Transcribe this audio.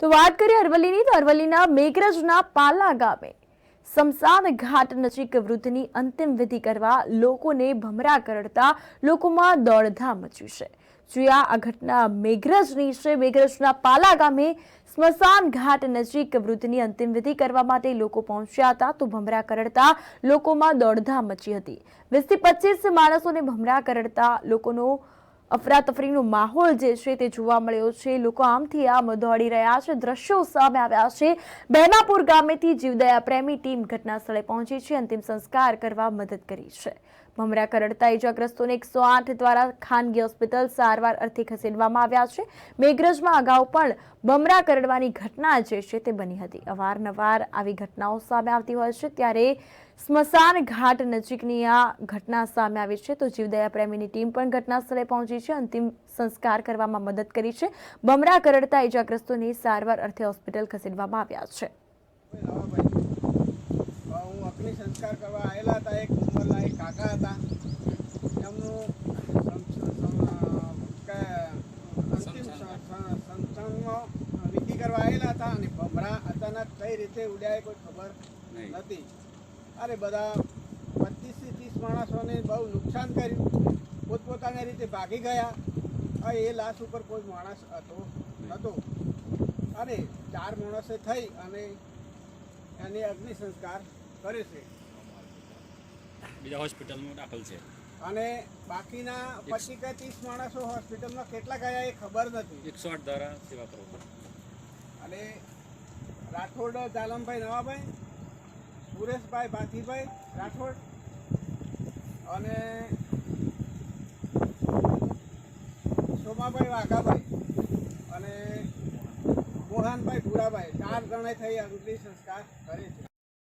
તો વાત કરીએ અરવલ્લીની, તો અરવલ્લીના મેઘરજના પાલા ગામે સમસાન ઘાટ નજીક વૃદ્ધની અંતિમ વિધિ કરવા લોકોને ભમરા કરડતા લોકોમાં દોડધામ મચ્યું છે. જોયા આ ઘટના મેઘરજની છે, મેઘરજના પાલા ગામે સ્મશાન ઘાટ નજીક વૃદ્ધની અંતિમ વિધિ કરવા માટે લોકો પહોંચ્યા હતા તો ભમરા કરડતા લોકોમાં દોડધામ મચી હતી. વીસથી પચીસ માણસોને ભમરા કરડતા લોકોનો અફરાતફરીનો માહોલ જે છે તે જોવા મળ્યો છે. લોકો આમથી આમ દોડી રહ્યા છે. દ્રશ્યો સામે આવ્યા છે. બહેનાપુર ગામેથી જીવદયા પ્રેમી ટીમ ઘટના સ્થળે પહોંચી છે અંતિમ સંસ્કાર કરવા મદદ કરી છે. ભમરા કરડતા ઇજાગ્રસ્તોને એકસો આઠ દ્વારા ખાનગી હોસ્પિટલ સારવાર અર્થે ખસેડવામાં આવ્યા છે. મેઘરજમાં અગાઉ પણ ભમરા કરડવાની ઘટના જે છે તે બની હતી. અવારનવાર આવી ઘટનાઓ સામે આવતી હોય છે. ત્યારે સ્મશાન ઘાટ નજીકની આ ઘટના સામે આવી છે તો જીવદયા પ્રેમીની ટીમ પણ ઘટના સ્થળે પહોંચી છે. અંતિમ સંસ્કાર કરવામાં મદદ કરી છે. બમરા કરડતા ઇજાગ્રસ્તોની સારવાર અર્થે હોસ્પિટલ ખસેડવામાં આવ્યા છે. હું અગ્નિ સંસ્કાર કરવા આવેલા હતા. એક ઉંમરના એક કાકા હતા. એમનું વિધિ કરવા આવેલા હતા અને ભમરા અચાનક કઈ રીતે ઉડ્યા કોઈ ખબર નથી. અરે બધા પચીસથી ત્રીસ માણસોને બહુ નુકસાન કર્યું. પોતપોતાની રીતે ભાગી ગયા. એ લાશ ઉપર કોઈ માણસ હતો નહોતો. અને ચાર માણસે થઈ અને એને અગ્નિ સંસ્કાર કરે છે. બીજા હોસ્પિટલમાં દાખલ છે. અને બાકીના પચીસ કે ત્રીસ માણસો હોસ્પિટલમાં કેટલા ગયા એ ખબર નથી. એકસો આઠ દ્વારા સેવા કરો અને રાઠોડ જાલમભાઈ નવાભાઈ સુરેશભાઈ ભાથીભાઈ રાઠોડ અને સોમાભાઈ વાઘાભાઈ અને મોહનભાઈ ભૂરાભાઈ, ચાર જણે થઈ અંતિમ સંસ્કાર કરે છે.